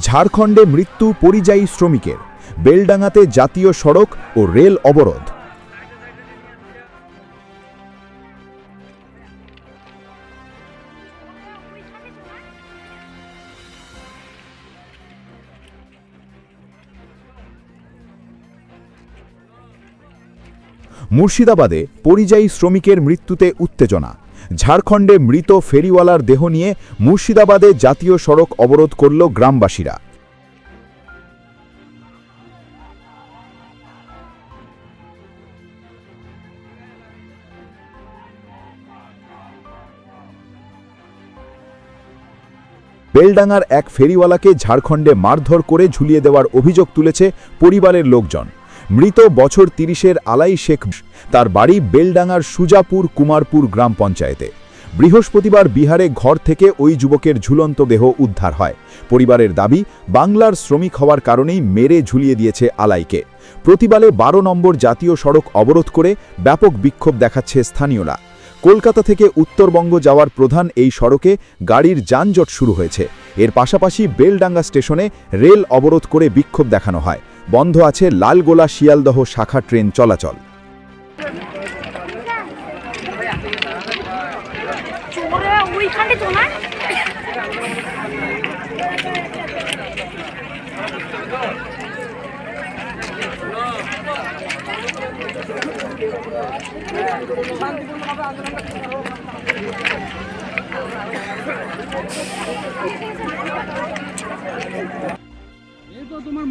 ঝাড়খণ্ডে মৃত্যু পরিযায়ী শ্রমিকের, বেলডাঙ্গাতে জাতীয় সড়ক ও রেল অবরোধ। মুর্শিদাবাদে পরিযায়ী শ্রমিকের মৃত্যুতে উত্তেজনা। ঝাড়খণ্ডে মৃত ফেরিওয়ালার দেহ নিয়ে মুর্শিদাবাদে জাতীয় সড়ক অবরোধ করল গ্রামবাসীরা। বেলডাঙ্গার এক ফেরিওয়ালাকে ঝাড়খণ্ডে মারধর করে ঝুলিয়ে দেওয়ার অভিযোগ তুলেছে পরিবারের লোকজন। মৃত বছর তিরিশের আলাই শেখ তার বাড়ি বেলডাঙ্গার সুজাপুর কুমারপুর গ্রাম পঞ্চায়েতে। বৃহস্পতিবার বিহারে ঘর থেকে ওই যুবকের ঝুলন্ত দেহ উদ্ধার হয়। পরিবারের দাবি, বাংলার শ্রমিক হওয়ার কারণেই মেরে ঝুলিয়ে দিয়েছে আলাইকে। প্রতিবালে বারো নম্বর জাতীয় সড়ক অবরোধ করে ব্যাপক বিক্ষোভ দেখাচ্ছে স্থানীয়রা। কলকাতা থেকে উত্তরবঙ্গ যাওয়ার প্রধান এই সড়কে গাড়ির যানজট শুরু হয়েছে। এর পাশাপাশি বেলডাঙ্গা স্টেশনে রেল অবরোধ করে বিক্ষোভ দেখানো হয়। বন্ধ আছে লালগোলা শিয়ালদহ শাখা ট্রেন চলাচল। তোমার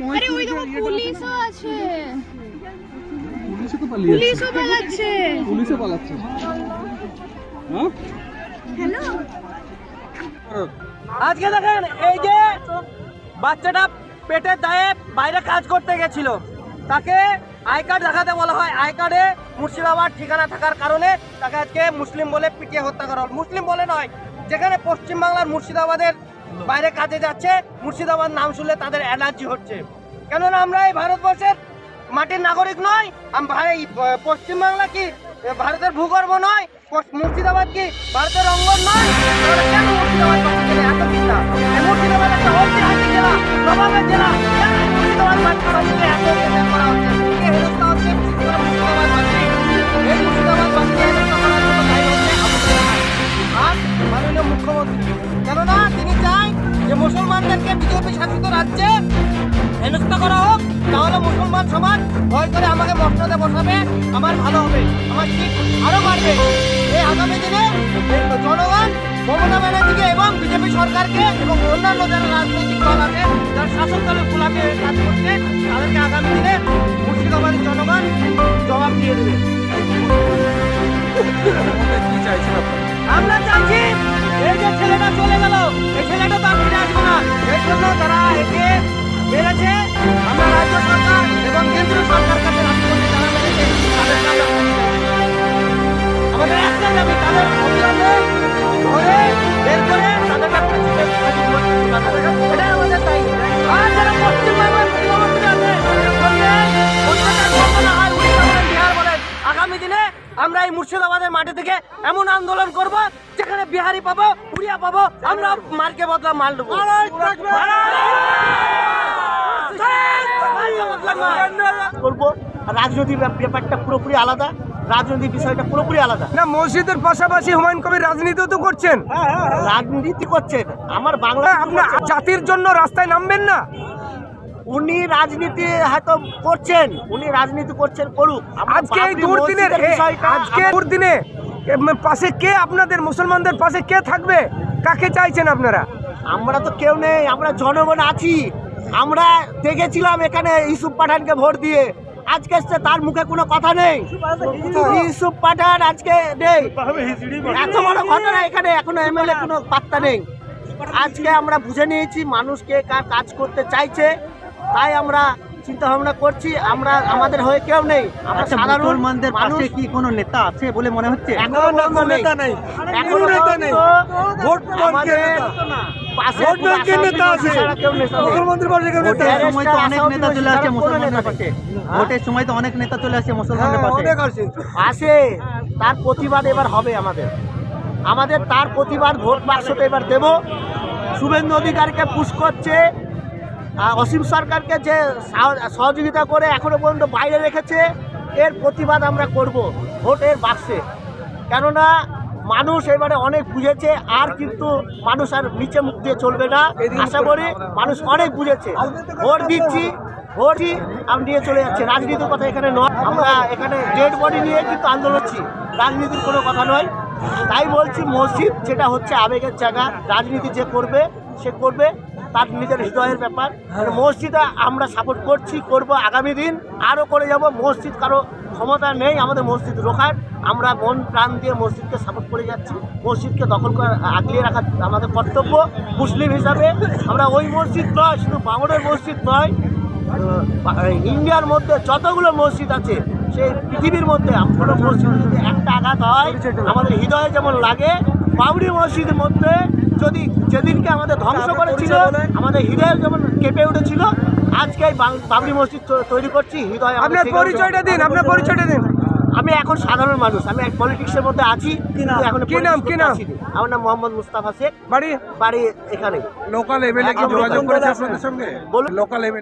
পুলিশও আছে। পুলিশে তো পালিয়ে পুলিশও পালাচ্ছে। পুলিশে পালাচ্ছে। হ্যাঁ? হ্যালো? আজকে দেখেন এই যে বাচ্চাটা পেটের দায়ে বাইরে কাজ করতে গেছিল। তাকে আই কার্ড দেখাতে বলা হয়। আই কার্ডে মুর্শিদাবাদ ঠিকানা থাকার কারণে তাকে আজকে মুসলিম বলে পিটিয়ে হত্যা করা হল। মুসলিম বলে নয় যেখানে পশ্চিমবাংলার মুর্শিদাবাদের বাইরে কাজে যাচ্ছে মুর্শিদাবাদ নাম শুনলে তাদের অ্যালার্জি হচ্ছে। কেননা আমরা এই ভারতবর্ষের মাটির নাগরিক নয় এই পশ্চিমবাংলা কি ভারতের ভূগর্ভ নয় মুর্শিদাবাদ কি ভারতের অঙ্গন নয়? মুখ্যমন্ত্রী, কেননা তিনি চায় যে মুসলমানদেরকে বিজেপি শাসিত রাজ্যে হেনস্থা করা হোক, তাহলে মুসলমান সমাজ ভয় করে আমাকে মসনদে বসাবে, আমার ভালো হবে, আমার ঠিক আরও বাড়বে। এই আগামী দিনে জনগণ, মমতা ব্যানার্জিকে এবং বিজেপি সরকারকে এবং অন্যান্য যারা রাজনৈতিক দল আছে, যারা শাসক দলের গোলাপে কাজ করছে, তাদেরকে আগামী দিনে মুর্শিদাবাদের জনগণ জবাব দিয়ে দেবে। মুর্শিদাবাদের মাটি থেকে এমন আন্দোলন করব যেখানে বিহারি পাবো উড়িয়া পাবো আমরা মার্কে বদলা মাল দেবো করব। রাজনৈতিক ব্যাপারটা পুরোপুরি আলাদা রাজনৈতিক বিষয়টা পুরোপুরি আলাদা। না মসজিদের পাশাপাশি হুমায়ুন কবির রাজনীতিও তো করছেন। রাজনীতি করছেন। আমার বাংলা আপনি জাতির জন্য রাস্তায় নামবেন না। উনি রাজনীতি হয়তো করছেন উনি রাজনীতি করছেন করুক। আজকে এই দুর্দিনের আজকে দুর্দিনে পাশে কে আপনাদের মুসলমানদের পাশে কে থাকবে? কাকে চাইছেন আপনারা? আমরা তো কেউ নেই আমরা জনগণ আছি। আমরা দেখেছিলাম এখানে ইউসুফ পাঠানকে ভোট দিয়ে। আজকে তার মুখে কোনো কথা নেই। ইউসুফ পাঠান আজকে নেই। এত বড় ঘটনা এখানে এখনও এমএলএ কোনো পাত্তা নেই। আজকে আমরা বুঝে নিয়েছি মানুষকে কার কাজ করতে চাইছে। তাই আমরা চিন্তা ভাবনা করছি আমরা আমাদের হয়ে কেউ নেই। আমরা আচ্ছা সাধারণ মানুষ কি কোনো নেতা আছে বলে মনে হচ্ছে? এখনও নেতা নেই। এখনও পর্যন্ত ভোট আমাদের পাশে ভোট ব্যাংকের নেতা আছে। ছাড়া কেউ নেতা নেই। মুসলমানদের পাশে কেউ নেতা সময় তো অনেক নেতা চলে আসছে কোনো মুসলমানদের নেতা পাশে? ভোটের সময় তো অনেক নেতা চলে আসছে মুসলমানদের পাশে। আসে। তার প্রতিবাদ এবার হবে আমাদের। আমাদের তার প্রতিবাদ ভোট বাক্সতে এবার দেব। শুভেন্দু অধিকারকে পুশ করছে। অসীম সরকারকে যে সহযোগিতা করে এখনও পর্যন্ত বাইরে রেখেছে, এর প্রতিবাদ আমরা করব ভোটের বাক্সে। কেননা মানুষ এবারে অনেক বুঝেছে, আর কিন্তু মানুষ আর নিচে মুখ দিয়ে চলবে না। আশা করি মানুষ অনেক বুঝেছে। ভোট দিচ্ছি, ভোটই আমি নিয়ে চলে যাচ্ছে। রাজনীতির কথা এখানে নয়। আমরা এখানে ডেড বডি নিয়ে কিন্তু আন্দোলন করছি। রাজনীতির কোনো কথা নয়। তাই বলছি মসজিদ, যেটা হচ্ছে আবেগের জায়গা। রাজনীতি যে করবে সে করবে, তার নিজের হৃদয়ের ব্যাপার। মসজিদে আমরা সাপোর্ট করছি, করব আগামী দিন। আরও করে যাব, মসজিদ কারও ক্ষমতা নেই, আমাদের মসজিদ রোখার। আমরা মন প্রাণ দিয়ে মসজিদকে সাপোর্ট করে যাচ্ছি। মসজিদকে দখল করে আগলিয়ে রাখা আমাদের কর্তব্য। মুসলিম হিসাবে আমরা ওই মসজিদ নয়, শুধু বাংলার মসজিদ নয় ইন্ডিয়ার মধ্যে যতগুলো মসজিদ আছে, সেই পৃথিবীর মধ্যে কোনো মসজিদ যদি একটা আঘাত হয়, আমাদের হৃদয়ে যেমন লাগে বাবরি মসজিদের মধ্যে যদি যেদিনকে আমাদের ধ্বংস করেছিল আমাদের হৃদয় যেমন কেঁপে উঠেছিল আজকে বাবরি মসজিদ তৈরি করছি হৃদয় আপনার পরিচয়টা দিন আপনার পরিচয়টা দিন। আমি এখন সাধারণ মানুষ আমি এক পলিটিক্সের মধ্যে আছি। কিন্তু এখন কি নাম, কি নাম? আমার নাম মোহাম্মদ মুস্তাফা শেখ। বাড়ি? বাড়ি এখানে। লোকাল এমএলএ কি যোগাযোগ লোকাল করেছে আপনাদের সঙ্গে? বলুন। Local MLA